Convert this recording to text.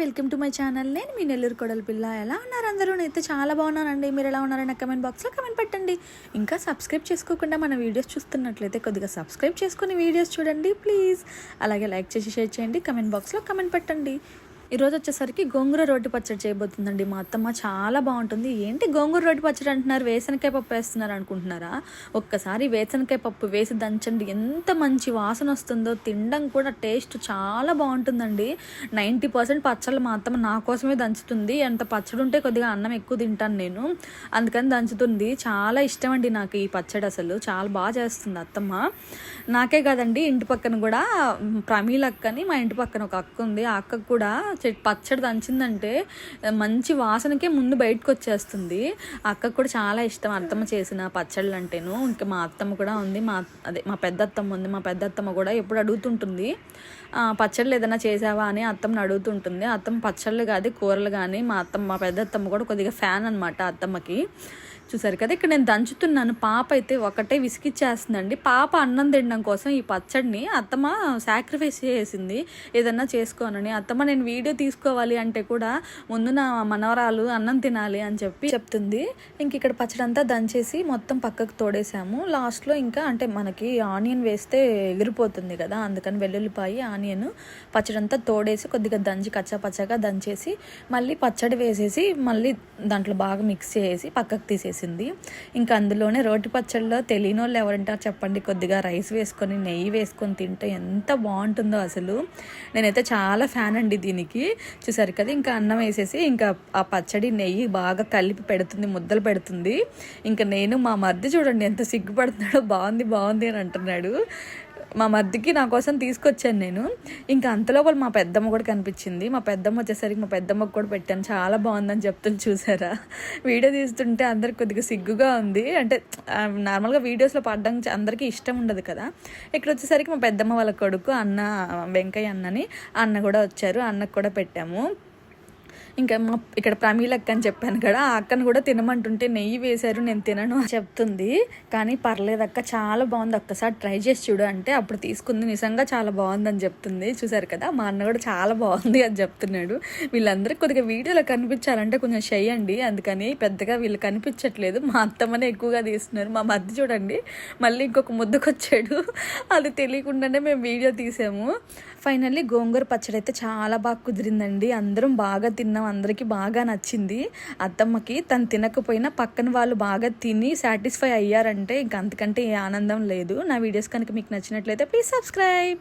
Welcome to my channel. నేను మీ నెల్లూరు కొడల పిల్ల. ఎలా ఉన్నారు అందరూ? నేనైతే చాలా బాగున్నానండి. మీరు ఎలా ఉన్నారని కమెంట్ బాక్స్లో కమెంట్ పెట్టండి. ఇంకా సబ్స్క్రైబ్ చేసుకోకుండా మన వీడియోస్ చూస్తున్నట్లయితే కొద్దిగా సబ్స్క్రైబ్ చేసుకుని వీడియోస్ చూడండి ప్లీజ్ అలాగే లైక్ చేసి షేర్ చేయండి. కమెంట్ బాక్స్లో కమెంట్ పెట్టండి. ఈరోజు వచ్చేసరికి గోంగూర రోటి పచ్చడి చేయబోతుందండి మా అత్తమ్మ. చాలా బాగుంటుంది. ఏంటి గోంగూర రోటి పచ్చడి అంటున్నారు? వేసనకాయ పప్పు వేస్తున్నారు అనుకుంటున్నారా? ఒక్కసారి వేసనకాయ పప్పు వేసి దంచండి. ఎంత మంచి వాసన వస్తుందో తినడం కూడా టేస్ట్ చాలా బాగుంటుందండి. నైంటీ పర్సెంట్ పచ్చళ్ళు మా అత్తమ్మ నా కోసమే దంచుతుంది. ఎంత పచ్చడి ఉంటే కొద్దిగా అన్నం ఎక్కువ తింటాను నేను. అందుకని దంచుతుంది. చాలా ఇష్టం అండి నాకు ఈ పచ్చడి అసలు. చాలా బాగా చేస్తుంది అత్తమ్మ. నాకే కాదండి ఇంటి పక్కన కూడా ప్రమీల అక్కని మా ఇంటి పక్కన ఒక అక్క ఉంది. ఆ అక్కకు కూడా పచ్చడి దంచిందంటే మంచి వాసనకే ముందు బయటకు వచ్చేస్తుంది అక్కకు కూడా చాలా ఇష్టం అత్తమ్మ చేసిన పచ్చళ్ళు అంటేను ఇంకా మా అత్తమ్మ కూడా ఉంది. మా అదే మా పెద్ద అత్తమ్మ ఉంది. మా పెద్ద అత్తమ్మ కూడా ఎప్పుడు అడుగుతుంటుంది పచ్చళ్ళు ఏదైనా చేసావా? అని అత్తమ్మని అడుగుతుంటుంది. అత్తమ్మ పచ్చళ్ళు కాదు కూరలు కానీ మా అత్తమ్మ మా పెద్ద అత్తమ్మ కూడా కొద్దిగా ఫ్యాన్ అనమాట అత్తమ్మకి. చూసారు కదా ఇక్కడ నేను దంచుతున్నాను. పాప అయితే ఒకటే విసిగిచ్చేస్తుందండి. పాప అన్నం తినడం కోసం ఈ పచ్చడిని అత్తమ్మ సాక్రిఫైస్ చేసింది. ఏదన్నా చేసుకోనని. అత్తమ్మ నేను వీడియో తీసుకోవాలి అంటే కూడా ముందు నా మనవరాలు అన్నం తినాలి అని చెప్పి చెప్తుంది. ఇంక ఇక్కడ పచ్చడి అంతా దంచేసి మొత్తం పక్కకు తోడేసాము లాస్ట్లో ఇంకా అంటే మనకి ఆనియన్ వేస్తే ఎగిరిపోతుంది కదా అందుకని వెల్లుల్లిపాయి ఆనియన్ పచ్చడి అంతా తోడేసి కొద్దిగా దంచి కచ్చపచ్చగా దంచేసి మళ్ళీ పచ్చడి వేసేసి మళ్ళీ దాంట్లో బాగా మిక్స్ చేసి పక్కకు తీసేసింది ఇంకా అందులోనే రోటి పచ్చళ్ళలో తెలియని వాళ్ళు ఎవరంటారు చెప్పండి. కొద్దిగా రైస్ వేసుకొని నెయ్యి వేసుకొని తింటే ఎంత బాగుంటుందో అసలు. నేనైతే చాలా ఫ్యాన్ అండి దీనికి. చూసారు కదా ఇంకా అన్నం వేసేసి ఇంకా ఆ పచ్చడి నెయ్యి బాగా కలిపి పెడుతుంది ముద్దలు పెడుతుంది. ఇంకా నేను మా మధ్య చూడండి ఎంత సిగ్గుపడుతున్నాడో బాగుంది బాగుంది అని అంటున్నాడు. మా మద్దికి నా కోసం తీసుకొచ్చాను నేను. ఇంకా అంతలోపల మా పెద్దమ్మ కూడా కనిపించింది. మా పెద్దమ్మ వచ్చేసరికి మా పెద్దమ్మకు కూడా పెట్టాను. చాలా బాగుందని చెప్తుంది చూసారా? వీడియో తీస్తుంటే అందరికి కొద్దిగా సిగ్గుగా ఉంది. అంటే నార్మల్గా వీడియోస్లో పడడం అందరికీ ఇష్టం ఉండదు కదా. ఇక్కడ వచ్చేసరికి మా పెద్దమ్మ వాళ్ళ కొడుకు అన్న వెంకయ్య అన్నని అన్న కూడా వచ్చారు. అన్నకు కూడా పెట్టాము. ఇంకా మా ఇక్కడ ప్రమీల అక్క అని చెప్పాను కదా ఆ అక్కను కూడా తినమంటుంటే నెయ్యి వేశారు నేను తినను అని చెప్తుంది. కానీ పర్లేదు అక్క చాలా బాగుంది ఒక్కసారి ట్రై చేసి చూడు అంటే అప్పుడు తీసుకుంది నిజంగా చాలా బాగుందని చెప్తుంది. చూసారు కదా మా అన్న కూడా చాలా బాగుంది అని చెప్తున్నాడు. వీళ్ళందరూ కొద్దిగా వీడియోలో కనిపించాలంటే కొంచెం షై అండి. అందుకని పెద్దగా వీళ్ళు కనిపించట్లేదు. మా అత్తమ్మనే ఎక్కువగా తీస్తున్నారు. మా మధ్య చూడండి మళ్ళీ ఇంకొక ముద్దుకొచ్చాడు. అది తెలియకుండానే మేము వీడియో తీసాము. ఫైనల్లీ గోంగూర పచ్చడి అయితే చాలా బాగా కుదిరిందండి. అందరం బాగా తిన్నాం. అందరికీ బాగా నచ్చింది. అత్తమ్మకి తను తినకపోయినా పక్కన వాళ్ళు బాగా తిని సాటిస్ఫై అయ్యారంటే ఇంక అంతకంటే ఏ ఆనందం లేదు. నా వీడియోస్ కనుక మీకు నచ్చినట్లయితే ప్లీజ్ సబ్స్క్రైబ్.